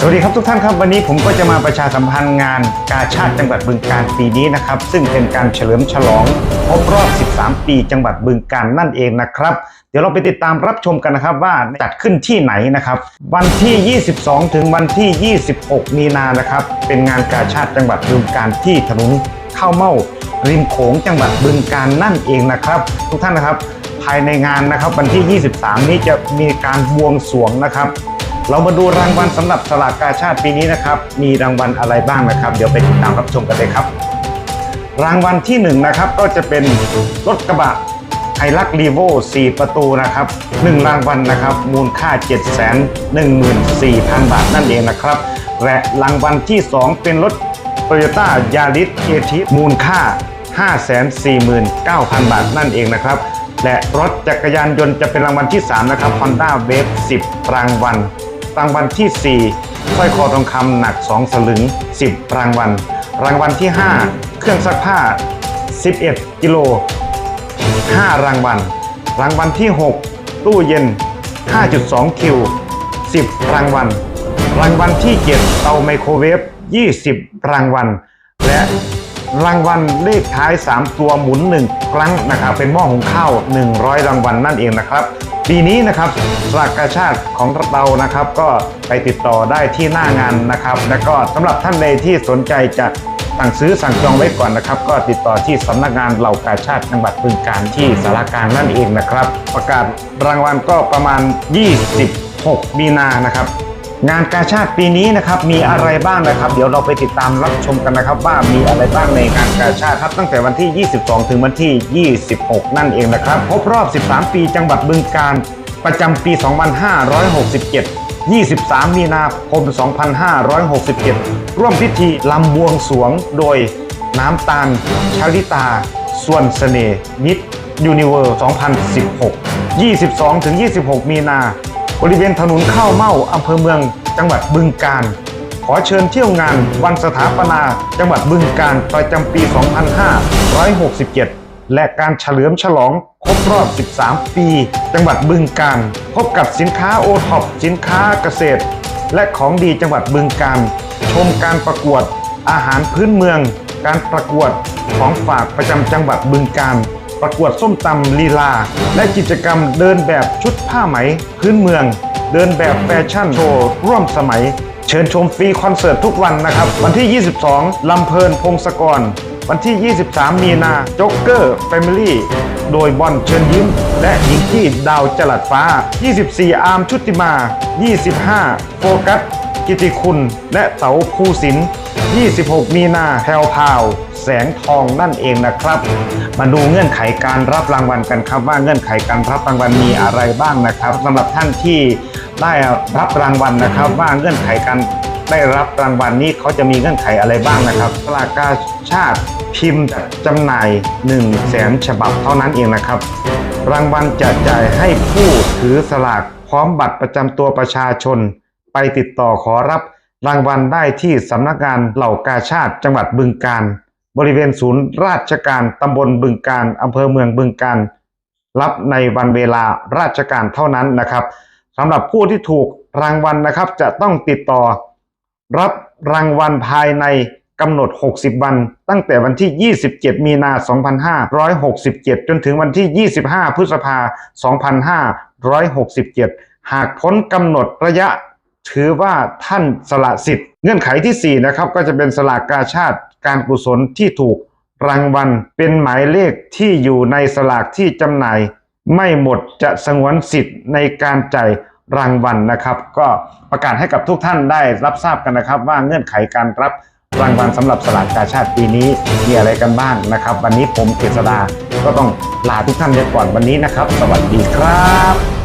สวัสดีครับทุกท่านครับ วันนี้ผมก็จะมาประชาสัมพันธ์งานกาชาติจังหวัดบึงกาฬปีนี้นะครับ ซึ่งเป็นการเฉลิมฉลองครบรอบ 13 ปีจังหวัดบึงกาฬนั่นเองนะครับ เดี๋ยวเราไปติดตามรับชมกันนะครับว่าจัดขึ้นที่ไหนนะครับ วันที่ 22 ถึงวันที่ 26 มีนานะครับ เป็นงานกาชาติจังหวัดบึงกาฬที่ถนนข้าวเม่าริมโขงจังหวัดบึงกาฬนั่นเองนะครับ ทุกท่านนะครับ ภายในงานนะครับวันที่ 23 นี้จะมีการบวงสรวงนะครับ เรามาดูรางวัลสำหรับสลากกาชาติปีนี้นะครับ มีรางวัลอะไรบ้างนะครับ เดี๋ยวไปติดตามรับชมกันเลยครับ รางวัลที่1นะครับก็จะเป็นรถกระบะไฮลักรีโว4 ประตูนะครับ1รางวัลนะครับ มูลค่า 7 1 4 0 0 0 บาทนั่นเองนะครับ และรางวัลที่ 2 เป็นรถ Toyota Yaris a t มูลค่า 549,000 บาทนั่นเองนะครับ และรถจักรยานยนต์จะเป็นรางวัลที่ 3 นะครับ Honda Wave 10 รางวัล รางวัลที่ 4สร้อยคอทองคำหนัก 2 สลึง 10 รางวัล รางวัลที่ 5 เครื่องซักผ้า 11 กิโล 5 รางวัล รางวัลที่ 6 ตู้เย็น 5.2 คิว 10 รางวัล รางวัลที่ 7 เตาไมโครเวฟ 20 รางวัล และ รางวัลเลขท้าย 3 ตัวหมุน 1 ครั้งนะครับเป็นหม้อหุงข้าว 100 รางวัลนั่นเองนะครับ ปีนี้นะครับสลากกาชาติของเรานะครับ ก็ไปติดต่อได้ที่หน้างานนะครับ และก็สำหรับท่านใดที่สนใจจะสั่งซื้อสั่งจองไว้ก่อนนะครับ ก็ติดต่อที่สำนักงานเหล่ากาชาติจังหวัดบึงกาฬที่สารกลางนั่นเองนะครับ ประกาศรางวัลก็ประมาณ 26 มีนานะครับ งานกาชาติปีนี้นะครับมีอะไรบ้างนะครับ เดี๋ยวเราไปติดตามรับชมกันนะครับ ว่ามีอะไรบ้างในงานกาชาติครับตั้งแต่วันที่ 22 ถึงวันที่ 26 นั่นเองนะครับครบรอบ 13 ปีจังหวัดบึงกาฬประจำปี 2567 23 มีนาคม 2567 ร่วมพิธีลำบวงสวงโดยน้ำตาล ชาลิตา ส่วนเสน่ห์มิตรยูนิเวอร์ 2016 22 ถึง 26 มีนา บริเวณถนนข้าวเม่าอำเภอเมือง จังหวัดบึงกาฬขอเชิญเที่ยวงานวันสถาปนา จังหวัดบึงกาฬประจำปี 2567 และการเฉลิมฉลองครบรอบ 13 ปี จังหวัดบึงกาฬพบกับสินค้าโอท็อปสินค้าเกษตร และของดีจังหวัดบึงกาฬชมการประกวด อาหารพื้นเมือง การประกวดของฝากประจำจังหวัดบึงกาฬ ประกวดส้มตำลีลา และกิจกรรมเดินแบบชุดผ้าไหม พื้นเมือง เดินแบบแฟชั่นโชว์ ร่วมสมัย เชิญชมฟรีคอนเสิร์ตทุกวันนะครับ วันที่ 22 ลำเพลินพงศกร วันที่ 23 มีนาจ็อกเกอร์แฟมิลี่โดยบอลเชิญยิ้ม และหญิงที่ดาวจลัดฟ้า 24 อาร์มชุติมา 25 โฟกัสกิติคุณ และเต๋าภูสิน 26 มีนาแพรวพาว แสงทองนั่นเองนะครับ มาดูเงื่อนไขการรับรางวัลกันครับว่าเงื่อนไขการรับรางวัลมีอะไรบ้างนะครับสำหรับท่านที่ได้รับรางวัลนะครับ ว่าเงื่อนไขการได้รับรางวัลนี้เขาจะมีเงื่อนไขอะไรบ้างนะครับสลากกาชาติพิมพ์จำหน่าย1 0 0 0 0แสนฉบับเท่านั้นเองนะครับ รางวัลจะจ่ายให้ผู้ถือสลากพร้อมบัตรประจำตัวประชาชน ไปติดต่อขอรับรางวัลได้ที่สำนักงานเหล่ากาชาติจังหวัดบึงกาฬ บริเวณศูนย์ราชการตำบลบึงกาฬอำเภอเมืองบึงกาฬรับในวันเวลาราชการเท่านั้นนะครับสำหรับผู้ที่ถูกรางวัลนะครับจะต้องติดต่อ รับรางวัลภายในกำหนด 60 วัน ตั้งแต่วันที่ 27 มีนา 2567 จนถึงวันที่ 25 พฤษภา 2567 หากพ้นกำหนดระยะ ถือว่าท่านสละสิทธิ์ เงื่อนไขที่ 4 นะครับ ก็จะเป็นสลากกาชาติ การกุศลที่ถูกรางวัลเป็นหมายเลขที่อยู่ในสลากที่จำหน่าย ไม่หมดจะสงวนสิทธิ์ในการจ่ายรางวัลนะครับ ก็ประกาศให้กับทุกท่านได้รับทราบกันนะครับ ว่าเงื่อนไขการรับรางวัลสำหรับสลากกาชาติปีนี้มีอะไรกันบ้างนะครับ วันนี้ผมเกษดาก็ต้องลาทุกท่านไปก่อนวันนี้นะครับ สวัสดีครับ